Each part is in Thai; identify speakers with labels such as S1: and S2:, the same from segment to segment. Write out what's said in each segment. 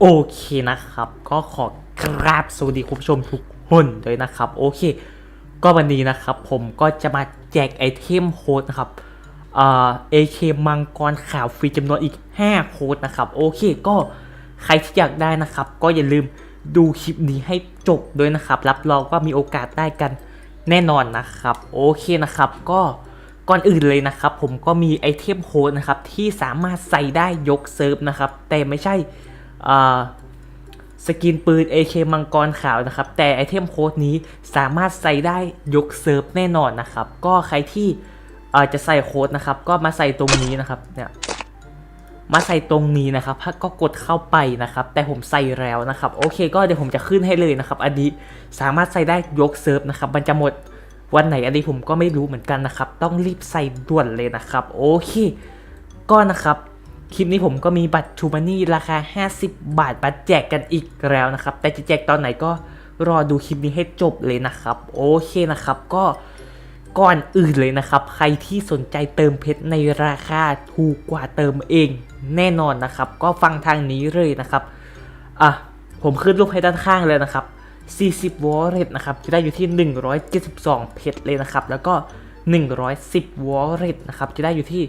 S1: โอเคนะครับ ก็ขอกราบสวัสดีคุณผู้ชมทุกคนด้วยนะครับ โอเค ก็วันนี้นะครับผมก็จะมาแจกไอเทมโค้ดนะครับเอ่อ AK มังกรขาวฟรีจำนวนอีก 5 โค้ดนะครับ โอเคก็ใครที่อยากได้นะครับ ก็อย่าลืมดูคลิปนี้ให้จบด้วยนะครับ รับรองว่ามีโอกาสได้กันแน่นอนนะครับ โอเคนะครับ ก็ก่อนอื่นเลยนะครับ ผมก็มีไอเทมโค้ดนะครับที่สามารถใส่ได้ยกเซิร์ฟนะครับ แต่ไม่ใช่ สกินปืน AK มังกรขาวนะครับ แต่ไอเทมโค้ดนี้สามารถใส่ได้ยกเซิร์ฟแน่นอนนะครับ ก็ใครที่อ่อจะใส่โค้ดนะครับ ก็มาใส่ตรงนี้นะครับเนี่ยมาใส่ตรงนี้นะครับก็กดเข้าไปนะครับ แต่ผมใส่แล้วนะครับ โอเค ก็เดี๋ยวผมจะขึ้นให้เลยนะครับ อันนี้สามารถใส่ได้ยกเซิร์ฟนะครับ มันจะหมดวันไหนอันนี้ผมก็ไม่รู้เหมือนกันนะครับ ต้องรีบใส่ด่วนเลยนะครับ โอเค ก็นะครับ คลิปนี้ผมก็มีบัตรทูมานี่ราคา 50 บาทมาแจกกันอีกแล้วนะครับ แต่จะแจกตอนไหนก็รอดูคลิปนี้ให้จบเลยนะครับ โอเคนะครับก็ก่อนอื่นเลยนะครับ ใครที่สนใจเติมเพชรในราคาถูกกว่าเติมเอง แน่นอนนะครับ ก็ฟังทางนี้เลยนะครับอะผมขึ้นรูปให้ด้านข้างเลยนะครับ 40 วอลเล็ตนะครับจะได้อยู่ที่ 172 เพชรเลยนะครับ แล้วก็ 110 วอลเล็ตนะครับจะได้อยู่ที่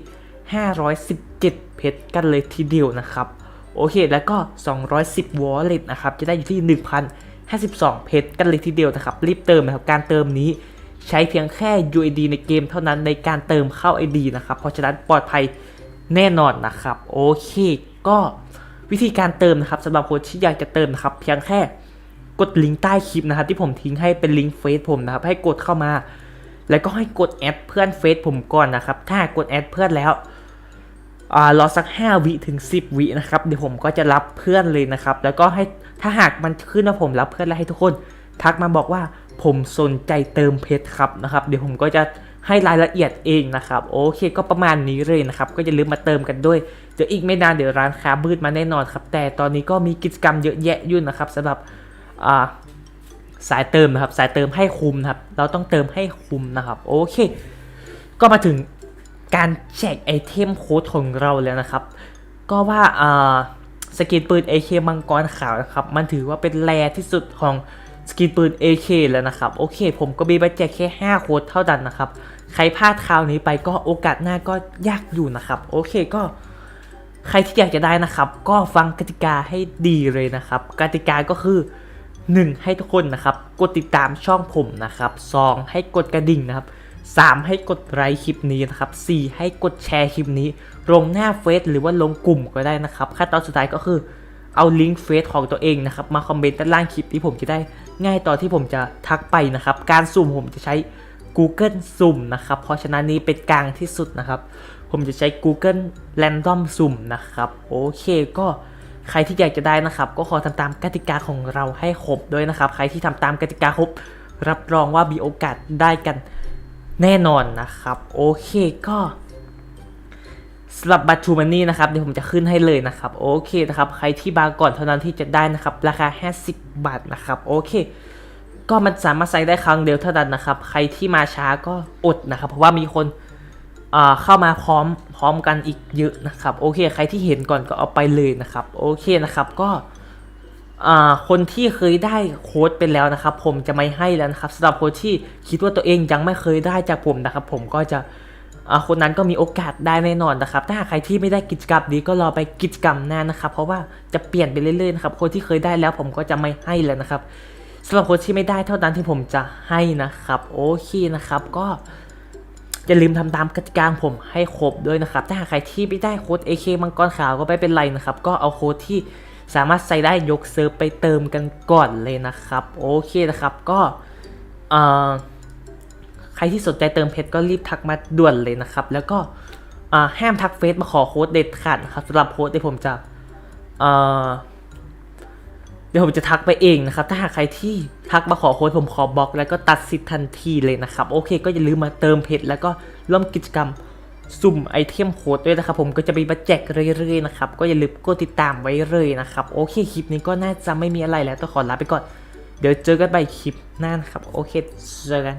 S1: 517 เพชรกันเลยทีเดียวนะครับ โอเคแล้วก็ 210 วอลเล็ตนะครับ จะได้อยู่ที่ 1,052 เพชรกันเลยทีเดียวนะครับ รีบเติมนะครับ การเติมนี้ใช้เพียงแค่ UID ในเกมเท่านั้นในการเติมเข้า ID นะครับ เพราะฉะนั้นปลอดภัยแน่นอนนะครับ โอเค ก็วิธีการเติมนะครับสำหรับคนที่อยากจะเติมนะครับ เพียงแค่กดลิงก์ใต้คลิปนะครับที่ผมทิ้งให้เป็นลิงก์เฟซผมนะครับ ให้กดเข้ามา แล้วก็ให้กดแอดเพื่อนเฟซผมก่อนนะครับ ถ้ากดแอดเพื่อนแล้ว อ่ารอสัก 5 วิถึง 10 วินะครับ เดี๋ยวผมก็จะรับเพื่อนเลยนะครับ แล้วก็ให้ถ้าหากมันขึ้นว่าผมรับเพื่อนแล้วให้ทุกคนทักมาบอกว่าผมสนใจเติมเพชรครับนะครับ เดี๋ยวผมก็จะให้รายละเอียดเองนะครับ โอเคก็ประมาณนี้เลยนะครับ ก็อย่าลืมมาเติมกันด้วย เดี๋ยวอีกไม่นานเดี๋ยวร้านค้าบืดมาแน่นอนครับ แต่ตอนนี้ก็มีกิจกรรมเยอะแยะยุ่นนะครับสำหรับสายเติมนะครับ สายเติมให้คุ้มนะครับ เราต้องเติมให้คุ้มนะครับ โอเค ก็มาถึง การแจกไอเทมโค้ดของเราแล้วนะครับ ก็ว่าอ่าสกินปืน AK มังกรขาวนะครับ มันถือว่าเป็นแรที่สุดของสกินปืน AK แล้วนะครับ โอเค ผมก็มีบัตแจกแค่ 5 โค้ดเท่านั้นนะครับ ใครพลาดคราวนี้ไปก็โอกาสหน้าก็ยากอยู่นะครับ โอเคก็ใครที่อยากจะได้นะครับ ก็ฟังกติกาให้ดีเลยนะครับ กติกาก็คือ 1. ให้ทุกคนนะครับ กดติดตามช่องผมนะครับ 2. ให้กดกระดิ่งนะครับ 3. ให้กดไลค์คลิปนี้นะครับ 4. ให้กดแชร์คลิปนี้ ลงหน้าเฟซหรือว่าลงกลุ่มก็ได้นะครับขั้นตอนสุดท้ายก็คือเอาลิงก์เฟซของตัวเองนะครับมาคอมเมนต์ด้านล่างคลิปที่ผมจะได้ ง่ายตอนที่ผมจะทักไปนะครับ การสุ่มผมจะใช้ Google สุ่มนะครับ เพราะฉะนั้นนี้เป็นกลางที่สุดนะครับ ผมจะใช้ Google Random สุ่มนะครับ โอเคก็ใครที่อยากจะได้นะครับ ก็ขอทำตามกติกาของเราให้ครบด้วยนะครับ ใครที่ทำตามกติกาครบ รับรองว่ามีโอกาสได้กัน แน่นอนนะครับ โอเคก็สำหรับบัตรทูมันนี่นะครับเดี๋ยวผมจะขึ้นให้เลยนะครับ โอเคนะครับ ใครที่บาก่อนเท่านั้นที่จะได้นะครับ ราคา 50 บาทนะครับ โอเค ก็มันสามารถใช้ได้ครั้งเดียวเท่านั้นนะครับ ใครที่มาช้าก็อดนะครับ เพราะว่ามีคนเข้ามาพร้อมพร้อมกันอีกเยอะนะครับ โอเค ใครที่เห็นก่อนก็เอาไปเลยนะครับ โอเคนะครับก็ คนที่เคยได้โค้ดไปแล้วนะครับ ผมจะไม่ให้แล้วนะครับสำหรับคนที่คิดว่าตัวเองยังไม่เคยได้จากผมนะครับ ผมก็จะคนนั้นก็มีโอกาสได้แน่นอนนะครับ ถ้าหากใครที่ไม่ได้กิจกรรมนี้ก็รอไปกิจกรรมหน้านะครับ เพราะว่าจะเปลี่ยนไปเรื่อยๆนะครับคนที่เคยได้แล้วผมก็จะไม่ให้แล้วนะครับสำหรับคนที่ไม่ได้เท่านั้นที่ผมจะให้นะครับ โอเคนะครับ ก็อย่าลืมทำตามกติกาของผมให้ครบด้วยนะครับ ถ้าหากใครที่ไม่ได้โค้ด AK มังกรขาวก็ไม่เป็นไรนะครับ ก็เอาโค้ดที่ สามารถใส่ได้ยกเซิร์ฟไปเติมกันก่อนเลยนะครับ โอเคนะครับก็ใครที่สนใจเติมเพชรก็รีบทักมาด่วนเลยนะครับ แล้วก็ห้ามทักเฟซมาขอโค้ดเด็ดขาดนะครับสำหรับโค้ดที่ผมจะเอ่อเดี๋ยวผมจะทักไปเองนะครับ ถ้าหากใครที่ทักมาขอโค้ดผมขอบล็อก แล้วก็ตัดสิทธิ์ทันทีเลยนะครับ โอเค ก็อย่าลืมมาเติมเพชรแล้วก็ร่วมกิจกรรม สุ่มไอเทมโค้ดด้วยนะครับผมก็จะมีมาแจกเรื่อยๆนะครับก็อย่าลืมกดติดตามไว้เลยนะครับโอเคคลิปนี้ก็น่าจะไม่มีอะไรแล้วต้องขอลาไปก่อน เดี๋ยวเจอกันใหม่คลิปหน้านะครับโอเคเจอกัน